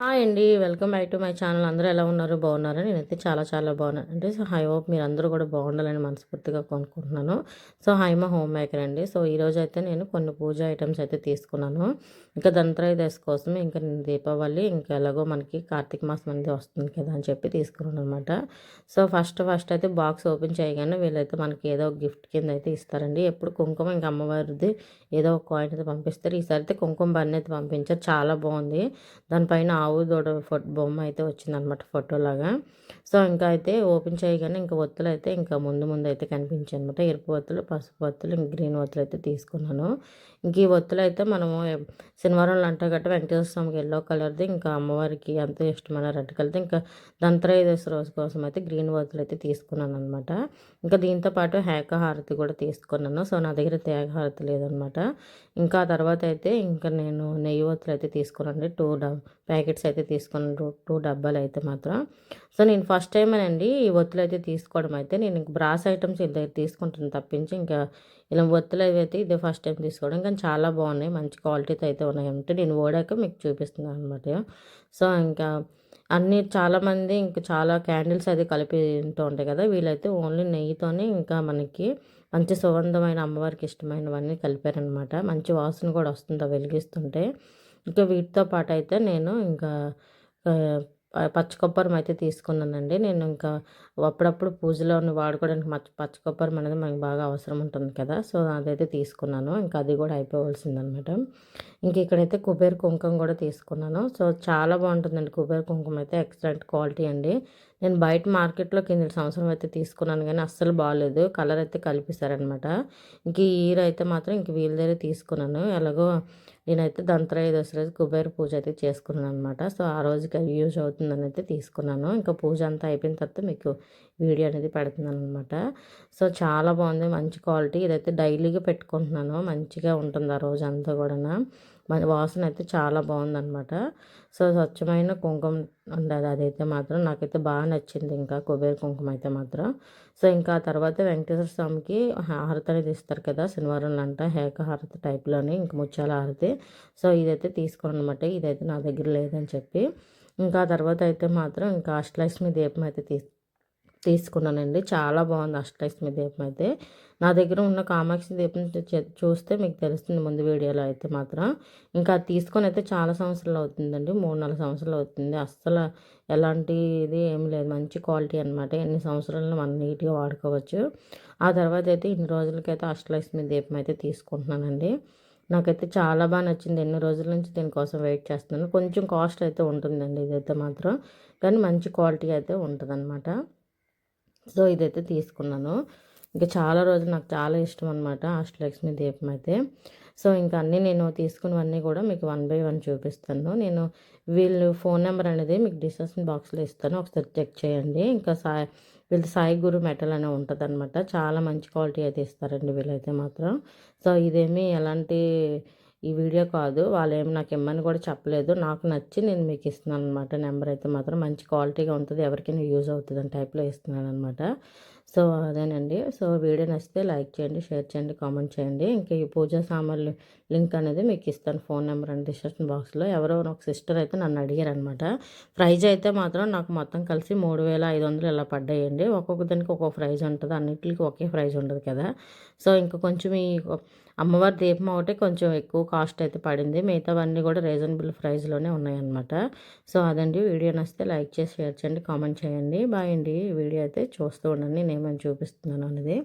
Hi అండి. Welcome back to my channel. అందరూ ఎలా ఉన్నారు? బాగున్నారా? నేనైతే చాలా చాలా బాగున్నాను. అంటే సో హై హోప్ మీరు అందరూ కూడా బాగుండాలని మనస్ఫూర్తిగా కొనుక్కుంటున్నాను సో హైమ హోమ్ మేకర్ అండి. సో ఈరోజు అయితే నేను కొన్ని పూజ ఐటమ్స్ అయితే తీసుకున్నాను. ఇంకా దంత్రయోదశి కోసం ఇంకా నేను దీపావళి ఇంకా ఎలాగో మనకి కార్తీక మాసం అనేది వస్తుంది కదా అని చెప్పి తీసుకున్నాను అనమాట సో ఫస్ట్ ఫస్ట్ అయితే బాక్స్ ఓపెన్ చేయగానే వీళ్ళైతే మనకి ఏదో ఒక గిఫ్ట్ కింద అయితే ఇస్తారండి. ఎప్పుడు కుంకుమ ఇంకా అమ్మవారిది ఏదో ఒక కాయిన్ అయితే పంపిస్తారు. ఈసారి అయితే కుంకుమ బన్నీ అయితే పంపించారు. చాలా బాగుంది. దానిపైన ఆవు దూడ ఫోటో బొమ్మ అయితే వచ్చిందనమాట ఫోటోలాగా. సో ఇంకా అయితే ఓపెన్ చేయగానే ఇంకా ఒత్తులు అయితే ఇంకా ముందు ముందు అయితే కనిపించాయి అనమాట ఎరుపు ఒత్తులు పసుపు ఒత్తులు ఇంక గ్రీన్ ఒత్తులు అయితే తీసుకున్నాను. ఇంక ఈ ఒత్తులు అయితే మనము శనివారం లంట గట్ట వెంకటేశ్వర స్వామికి ఎల్లో కలర్ది ఇంకా అమ్మవారికి ఎంతో ఇష్టమైన రెడ్ కలర్ది ఇంకా దంత్రయోదశి రోజు కోసం అయితే గ్రీన్ ఒత్తులు అయితే తీసుకున్నాను అనమాట ఇంకా దీంతో పాటు హేక హారతి కూడా తీసుకున్నాను. సో నా దగ్గర తేగ హారతి లేదనమాట. ఇంకా తర్వాత అయితే ఇంకా నేను నెయ్యి ఒత్తులు అయితే తీసుకున్నాను టూ ప్యాకెట్స్ అయితే తీసుకున్నాను టూ డబ్బాలు అయితే మాత్రం. సో నేను ఫస్ట్ టైం అండి ఈ ఒత్తులు అయితే తీసుకోవడం అయితే. నేను ఇంక బ్రాస్ ఐటమ్స్ ఇది తీసుకుంటాను తప్పించి ఇంకా ఇలా ఒత్తులు అయితే ఇదే ఫస్ట్ టైం తీసుకోవడం. కానీ చాలా బాగున్నాయి. మంచి క్వాలిటీతో అయితే ఉన్నాయి. అంటే నేను ఓడాక మీకు చూపిస్తున్నాను అనమాట సో ఇంకా అన్నీ చాలామంది ఇంకా చాలా క్యాండిల్స్ అది కలిపి ఉంటూ ఉంటాయి కదా. వీళ్ళైతే ఓన్లీ నెయ్యితోనే ఇంకా మనకి మంచి సుగంధమైన అమ్మవారికి ఇష్టమైనవన్నీ కలిపారనమాట మంచి వాసన కూడా వస్తుంది వెలిగిస్తుంటే. ఇంకా వీటితో పాటు అయితే నేను ఇంకా పచ్చి కొబ్బరం అయితే తీసుకున్నానండి. నేను ఇంకా అప్పుడప్పుడు పూజలో వాడుకోవడానికి మచ్చ పచ్చి కొబ్బరం అనేది మనకి బాగా అవసరం ఉంటుంది కదా. సో అదైతే తీసుకున్నాను. ఇంకా అది కూడా అయిపోవలసిందనమాట. ఇంక ఇక్కడైతే కుబేర్ కుంకుమ కూడా తీసుకున్నాను. సో చాలా బాగుంటుందండి కుబేర్ కుంకుమ అయితే. ఎక్సలెంట్ క్వాలిటీ అండి. నేను బయట మార్కెట్లో కింద సంవత్సరం అయితే తీసుకున్నాను కానీ అస్సలు బాగాలేదు కలర్ అయితే కలిపిస్తారనమాట ఇంక ఈ ఇయర్ అయితే మాత్రం ఇంక వీళ్ళ దగ్గర తీసుకున్నాను. ఎలాగో నేనైతే దంత్రయోదశి రోజు కుబేర పూజ అయితే చేసుకున్నాను అనమాట సో ఆ రోజుకి యూజ్ అవుతుందని అయితే తీసుకున్నాను. ఇంకా పూజ అంతా అయిపోయిన తర్వాత మీకు వీడియో అనేది పెడుతున్నాను అనమాట సో చాలా బాగుంది. మంచి క్వాలిటీ. ఇదైతే డైలీగా పెట్టుకుంటున్నాను. మంచిగా ఉంటుంది ఆ రోజు అంతా కూడా మన వాసన అయితే చాలా బాగుందనమాట సో స్వచ్ఛమైన కుంకుమ ఉండదు అదైతే మాత్రం. నాకైతే బాగా నచ్చింది ఇంకా కుబేర కుంకుమ అయితే మాత్రం. సో ఇంకా తర్వాత వెంకటేశ్వర స్వామికి హారతి అనేది ఇస్తారు కదా శనివారం అంట హేక హారతి టైప్లోని ఇంకా ముత్యాల హారతి. సో ఇదైతే తీసుకోండి అనమాట ఇదైతే నా దగ్గర లేదని చెప్పి. ఇంకా తర్వాత అయితే మాత్రం ఇంకా అష్టలక్ష్మి దీపం అయితే తీసు తీసుకున్నానండి. చాలా బాగుంది అష్టలక్ష్మి దీపం అయితే. నా దగ్గర ఉన్న కామాక్షి దీపం చూస్తే మీకు తెలుస్తుంది ముందు వీడియోలో అయితే మాత్రం. ఇంకా తీసుకొని అయితే చాలా సంవత్సరాలు అవుతుందండి. మూడు నాలుగు సంవత్సరాలు అవుతుంది. అస్సలు ఎలాంటి ఇది ఏం లేదు. మంచి క్వాలిటీ అనమాట ఎన్ని సంవత్సరాలను మనం నీట్గా వాడుకోవచ్చు. ఆ తర్వాత అయితే ఇన్ని రోజులకైతే అష్టలక్ష్మి దీపం అయితే తీసుకుంటున్నానండి. నాకైతే చాలా బాగా నచ్చింది. ఎన్ని రోజుల నుంచి దీనికోసం వెయిట్ చేస్తున్నాను. కొంచెం కాస్ట్ అయితే ఉంటుందండి. ఇదైతే మాత్రం. కానీ మంచి క్వాలిటీ అయితే ఉంటుందన్నమాట. సో ఇదైతే తీసుకున్నాను. ఇంకా చాలా రోజులు నాకు చాలా ఇష్టం అనమాట అష్టలక్ష్మి దీపం అయితే. సో ఇంకా అన్నీ నేను తీసుకున్నవన్నీ కూడా మీకు వన్ బై వన్ చూపిస్తాను. నేను వీళ్ళు ఫోన్ నెంబర్ అనేది మీకు డిస్క్రిప్షన్ బాక్స్లో ఇస్తాను. ఒకసారి చెక్ చేయండి. ఇంకా సాయి వీళ్ళు సాయి గురు మెటల్ అనే ఉంటుంది అనమాట చాలా మంచి క్వాలిటీ అయితే ఇస్తారండి వీళ్ళైతే మాత్రం. సో ఇదేమి ఎలాంటి ఈ వీడియో కాదు. వాళ్ళు ఏమి నాకు ఇమ్మని కూడా చెప్పలేదు. నాకు నచ్చి నేను మీకు ఇస్తున్నాను అనమాట నెంబర్ అయితే మాత్రం మంచి క్వాలిటీగా ఉంటుంది. ఎవరికైనా యూజ్ అవుతుంది అని టైప్లో ఇస్తున్నాను అనమాట సో అదేనండి. సో వీడియో నచ్చితే లైక్ చేయండి షేర్ చేయండి కామెంట్ చేయండి. ఇంకా ఈ పూజా సామాన్లు లింక్ అనేది మీకు ఇస్తాను ఫోన్ నెంబర్ అండ్ డిస్క్రిప్షన్ బాక్స్లో. ఎవరో ఒక సిస్టర్ అయితే నన్ను అడిగారు అనమాట ప్రైజ్ అయితే మాత్రం నాకు మొత్తం కలిసి మూడు వేల ఐదు వందలు ఇలా పడ్డాయండి. ఒక్కొక్క దానికి ఒక్కొక్క ప్రైజ్ ఉంటుంది. అన్నిటికి ఒకే ప్రైజ్ ఉండదు కదా. సో ఇంకా కొంచెం ఈ అమ్మవారి దీపం ఒకటి కొంచెం ఎక్కువ కాస్ట్ అయితే పడింది. మిగతావన్నీ కూడా రీజనబుల్ ప్రైస్లోనే ఉన్నాయన్నమాట. సో అదండి. వీడియో నచ్చితే లైక్ చేసి షేర్ చేయండి కామెంట్ చేయండి. బాయ్ అండి. వీడియో అయితే చూస్తూ ఉండండి. నేను చూపిస్తున్నాను అనేది